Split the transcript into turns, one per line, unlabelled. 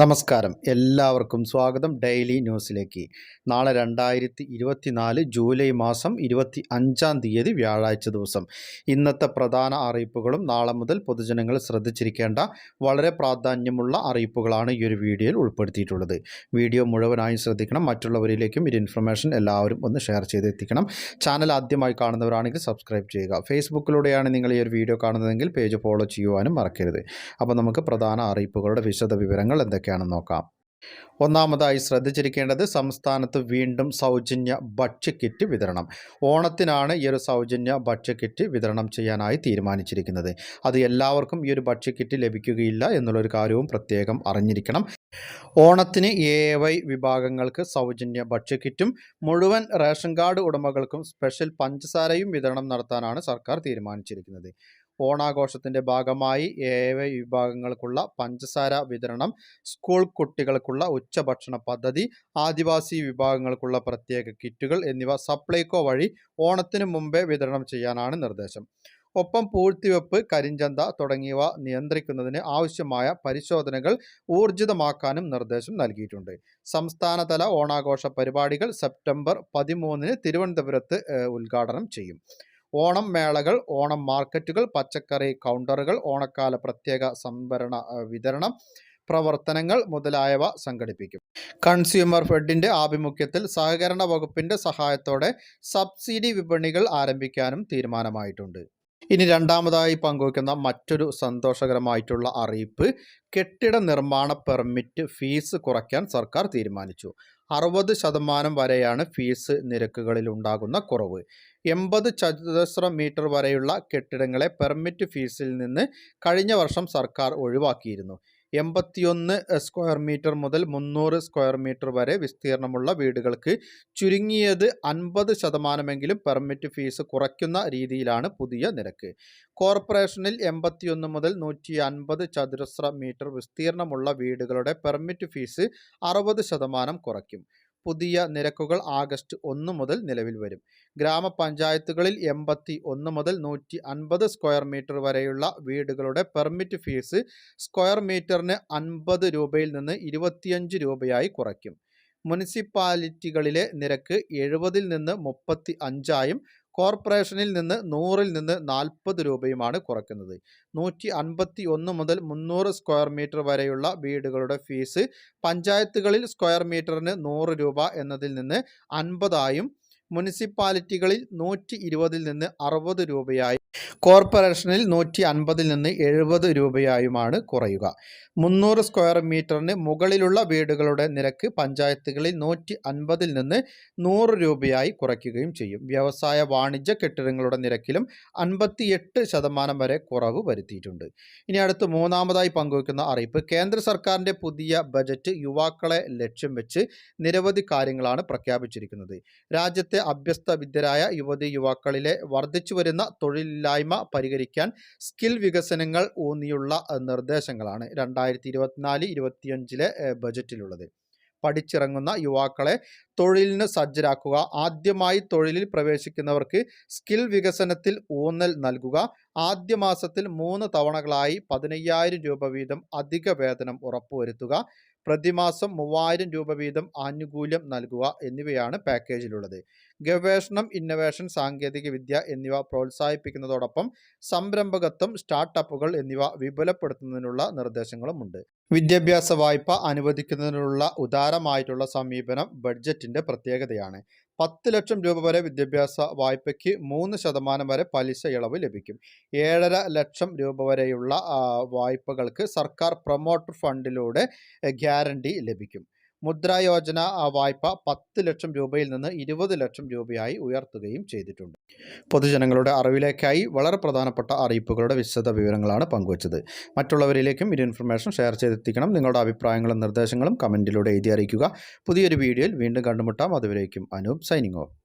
നമസ്കാരം. എല്ലാവർക്കും സ്വാഗതം ഡെയിലി ന്യൂസിലേക്ക്. നാളെ രണ്ടായിരത്തി ഇരുപത്തി നാല് ജൂലൈ മാസം ഇരുപത്തി അഞ്ചാം തീയതി വ്യാഴാഴ്ച ദിവസം. ഇന്നത്തെ പ്രധാന അറിയിപ്പുകളും നാളെ മുതൽ പൊതുജനങ്ങൾ ശ്രദ്ധിച്ചിരിക്കേണ്ട വളരെ പ്രാധാന്യമുള്ള അറിയിപ്പുകളാണ് ഈ ഒരു വീഡിയോയിൽ ഉൾപ്പെടുത്തിയിട്ടുള്ളത്. വീഡിയോ മുഴുവനായും ശ്രദ്ധിക്കണം. മറ്റുള്ളവരിലേക്കും ഈ ഇൻഫർമേഷൻ എല്ലാവരും ഒന്ന് ഷെയർ ചെയ്തെത്തിക്കണം. ചാനൽ ആദ്യമായി കാണുന്നവരാണെങ്കിൽ സബ്സ്ക്രൈബ് ചെയ്യുക. ഫേസ്ബുക്കിലൂടെയാണ് നിങ്ങൾ ഈ ഒരു വീഡിയോ കാണുന്നതെങ്കിൽ പേജ് ഫോളോ ചെയ്യുവാനും മറക്കരുത്. അപ്പോൾ നമുക്ക് പ്രധാന അറിയിപ്പുകളുടെ വിശദ വിവരങ്ങൾ എന്തൊക്കെയാണെന്ന് നോക്കാം. ഒന്നാമതായി ശ്രദ്ധിച്ചിരിക്കേണ്ടത് സംസ്ഥാനത്ത് വീണ്ടും സൗജന്യ ഭക്ഷ്യക്കിറ്റ് വിതരണം. ഓണത്തിനാണ് ഈ ഒരു സൗജന്യ ഭക്ഷ്യക്കിറ്റ് വിതരണം ചെയ്യാനായി തീരുമാനിച്ചിരിക്കുന്നത്. അത് എല്ലാവർക്കും ഈ ഒരു ഭക്ഷ്യക്കിറ്റ് ലഭിക്കുകയില്ല എന്നുള്ളൊരു കാര്യവും പ്രത്യേകം അറിഞ്ഞിരിക്കണം. ഓണത്തിന് എ വൈ വിഭാഗങ്ങൾക്ക് സൗജന്യ ഭക്ഷ്യക്കിറ്റും മുഴുവൻ റേഷൻ കാർഡ് ഉടമകൾക്കും സ്പെഷ്യൽ പഞ്ചസാരയും വിതരണം നടത്താനാണ് സർക്കാർ തീരുമാനിച്ചിരിക്കുന്നത്. ഓണാഘോഷത്തിന്റെ ഭാഗമായി ഏവ വിഭാഗങ്ങൾക്കുള്ള പഞ്ചസാര വിതരണം സ്കൂൾ കുട്ടികൾക്കുള്ള ഉച്ചഭക്ഷണ പദ്ധതി ആദിവാസി വിഭാഗങ്ങൾക്കുള്ള പ്രത്യേക കിറ്റുകൾ എന്നിവ സപ്ലൈകോ വഴി ഓണത്തിന് മുമ്പേ വിതരണം ചെയ്യാനാണ് നിർദ്ദേശം. ഒപ്പം പൂഴ്ത്തിവെപ്പ് കരിഞ്ചന്ത തുടങ്ങിയവ നിയന്ത്രിക്കുന്നതിന് ആവശ്യമായ പരിശോധനകൾ ഊർജിതമാക്കാനും നിർദ്ദേശം നൽകിയിട്ടുണ്ട്. സംസ്ഥാനതല ഓണാഘോഷ പരിപാടികൾ സെപ്റ്റംബർ പതിമൂന്നിന് തിരുവനന്തപുരത്ത് ഉദ്ഘാടനം ചെയ്യും. ഓണം മേളകൾ ഓണം മാർക്കറ്റുകൾ പച്ചക്കറി കൗണ്ടറുകൾ ഓണക്കാല പ്രത്യേക സംഭരണ വിതരണം പ്രവർത്തനങ്ങൾ മുതലായവ സംഘടിപ്പിക്കും. കൺസ്യൂമർ ഫെഡിന്റെ ആഭിമുഖ്യത്തിൽ സഹകരണ വകുപ്പിന്റെ സഹായത്തോടെ സബ്സിഡി വിപണികൾ ആരംഭിക്കാനും തീരുമാനമായിട്ടുണ്ട്. ഇനി രണ്ടാമതായി പങ്കുവയ്ക്കുന്ന മറ്റൊരു സന്തോഷകരമായിട്ടുള്ള അറിയിപ്പ് കെട്ടിട നിർമ്മാണ പെർമിറ്റ് ഫീസ് കുറയ്ക്കാൻ സർക്കാർ തീരുമാനിച്ചു. അറുപത് ശതമാനം വരെയാണ് ഫീസ് നിരക്കുകളിൽ ഉണ്ടാകുന്ന കുറവ്. എൺപത് ചതുരശ്ര മീറ്റർ വരെയുള്ള കെട്ടിടങ്ങളെ പെർമിറ്റ് ഫീസിൽ നിന്ന് കഴിഞ്ഞ വർഷം സർക്കാർ ഒഴിവാക്കിയിരുന്നു. എൺപത്തിയൊന്ന് സ്ക്വയർ മീറ്റർ മുതൽ മുന്നൂറ് സ്ക്വയർ മീറ്റർ വരെ വിസ്തീർണമുള്ള വീടുകൾക്ക് ചുരുങ്ങിയത് അൻപത് ശതമാനമെങ്കിലും പെർമിറ്റ് ഫീസ് കുറയ്ക്കുന്ന രീതിയിലാണ് പുതിയ നിരക്ക്. കോർപ്പറേഷനിൽ എൺപത്തിയൊന്ന് മുതൽ നൂറ്റി അൻപത് ചതുരശ്ര മീറ്റർ വിസ്തീർണമുള്ള വീടുകളുടെ പെർമിറ്റ് ഫീസ് അറുപത് ശതമാനം കുറയ്ക്കും. പുതിയ നിരക്കുകൾ ആഗസ്റ്റ് ഒന്ന് മുതൽ നിലവിൽ വരും. ഗ്രാമപഞ്ചായത്തുകളിൽ എൺപത്തി ഒന്ന് മുതൽ നൂറ്റി അൻപത് സ്ക്വയർ മീറ്റർ വരെയുള്ള വീടുകളുടെ പെർമിറ്റ് ഫീസ് സ്ക്വയർ മീറ്ററിന് അൻപത് രൂപയിൽ നിന്ന് ഇരുപത്തിയഞ്ച് രൂപയായി കുറയ്ക്കും. മുനിസിപ്പാലിറ്റികളിലെ നിരക്ക് എഴുപതിൽ നിന്ന് മുപ്പത്തി അഞ്ചായും കോർപ്പറേഷനിൽ നിന്ന് നൂറിൽ നിന്ന് നാൽപ്പത് രൂപയുമാണ് കുറയ്ക്കുന്നത് നൂറ്റി അൻപത്തി ഒന്ന് മുതൽ മുന്നൂറ് സ്ക്വയർ മീറ്റർ വരെയുള്ള വീടുകളുടെ ഫീസ് പഞ്ചായത്തുകളിൽ സ്ക്വയർ മീറ്ററിന് നൂറ് രൂപ എന്നതിൽ നിന്ന് അൻപതായും മുനിസിപ്പാലിറ്റികളിൽ നൂറ്റി ഇരുപതിൽ നിന്ന് അറുപത് രൂപയായി കോർപ്പറേഷനിൽ നൂറ്റി അൻപതിൽ നിന്ന് എഴുപത് രൂപയായുമാണ് കുറയുക. മുന്നൂറ് സ്ക്വയർ മീറ്ററിന് മുകളിലുള്ള വീടുകളുടെ നിരക്ക് പഞ്ചായത്തുകളിൽ നൂറ്റി അൻപതിൽ നിന്ന് നൂറ് രൂപയായി കുറയ്ക്കുകയും ചെയ്യും. വ്യവസായ വാണിജ്യ കെട്ടിടങ്ങളുടെ നിരക്കിലും അൻപത്തിയെട്ട് ശതമാനം വരെ കുറവ് വരുത്തിയിട്ടുണ്ട്. ഇനി അടുത്ത് മൂന്നാമതായി പങ്കുവയ്ക്കുന്ന അറിയിപ്പ്. കേന്ദ്ര സർക്കാരിന്റെ പുതിയ ബജറ്റ് യുവാക്കളെ ലക്ഷ്യം വെച്ച് നിരവധി കാര്യങ്ങളാണ് പ്രഖ്യാപിച്ചിരിക്കുന്നത്. രാജ്യത്തെ അഭ്യസ്ത വിദ്യരായ യുവതി യുവാക്കളിലെ വർദ്ധിച്ചു വരുന്ന തൊഴിലില്ലായ്മ പരിഹരിക്കാൻ സ്കിൽ വികസനങ്ങൾ ഊന്നിയുള്ള നിർദ്ദേശങ്ങളാണ് രണ്ടായിരത്തി ഇരുപത്തിനാല് ഇരുപത്തിയഞ്ചിലെ ബജറ്റിലുള്ളത്. പഠിച്ചിറങ്ങുന്ന യുവാക്കളെ തൊഴിലിന് സജ്ജരാക്കുക. ആദ്യമായി തൊഴിലിൽ പ്രവേശിക്കുന്നവർക്ക് സ്കിൽ വികസനത്തിൽ ഊന്നൽ നൽകുക. ആദ്യ മാസത്തിൽ മൂന്ന് തവണകളായി പതിനയ്യായിരം രൂപ വീതം അധിക വേതനം ഉറപ്പുവരുത്തുക. പ്രതിമാസം മൂവായിരം രൂപ വീതം ആനുകൂല്യം നൽകുക എന്നിവയാണ് പാക്കേജിലുള്ളത്. ഗവേഷണം ഇന്നവേഷൻ സാങ്കേതിക വിദ്യ എന്നിവ പ്രോത്സാഹിപ്പിക്കുന്നതോടൊപ്പം സംരംഭകത്വം സ്റ്റാർട്ടപ്പുകൾ എന്നിവ വിപുലപ്പെടുത്തുന്നതിനുള്ള നിർദ്ദേശങ്ങളുമുണ്ട്. വിദ്യാഭ്യാസ വായ്പ അനുവദിക്കുന്നതിനുള്ള ഉദാരമായിട്ടുള്ള സമീപനം ബഡ്ജറ്റിന്റെ പ്രത്യേകതയാണ്. പത്ത് ലക്ഷം രൂപ വരെ വിദ്യാഭ്യാസ വായ്പയ്ക്ക് മൂന്ന് ശതമാനം വരെ പലിശ ഇളവ് ലഭിക്കും. ഏഴര ലക്ഷം രൂപ വരെയുള്ള വായ്പകൾക്ക് സർക്കാർ പ്രൊമോട്ടർ ഫണ്ടിലൂടെ ഗ്യാരണ്ടി ലഭിക്കും. മുദ്രാ യോജന ആ, വായ്പ പത്ത് ലക്ഷം രൂപയിൽ നിന്ന് ഇരുപത് ലക്ഷം രൂപയായി ഉയർത്തുകയും ചെയ്തിട്ടുണ്ട്. പൊതുജനങ്ങളുടെ അറിവിലേക്കായി വളരെ പ്രധാനപ്പെട്ട അറിയിപ്പുകളുടെ വിശദ വിവരങ്ങളാണ് പങ്കുവച്ചത്. മറ്റുള്ളവരിലേക്കും ഇത് ഇൻഫർമേഷൻ ഷെയർ ചെയ്തെത്തിക്കണം. നിങ്ങളുടെ അഭിപ്രായങ്ങളും നിർദ്ദേശങ്ങളും കമന്റിലൂടെ എഴുതി അറിയിക്കുക. പുതിയൊരു വീഡിയോയിൽ വീണ്ടും കണ്ടുമുട്ടാം. അതുവരേക്കും അനൂപ് സൈനിങ് ഓഫ്.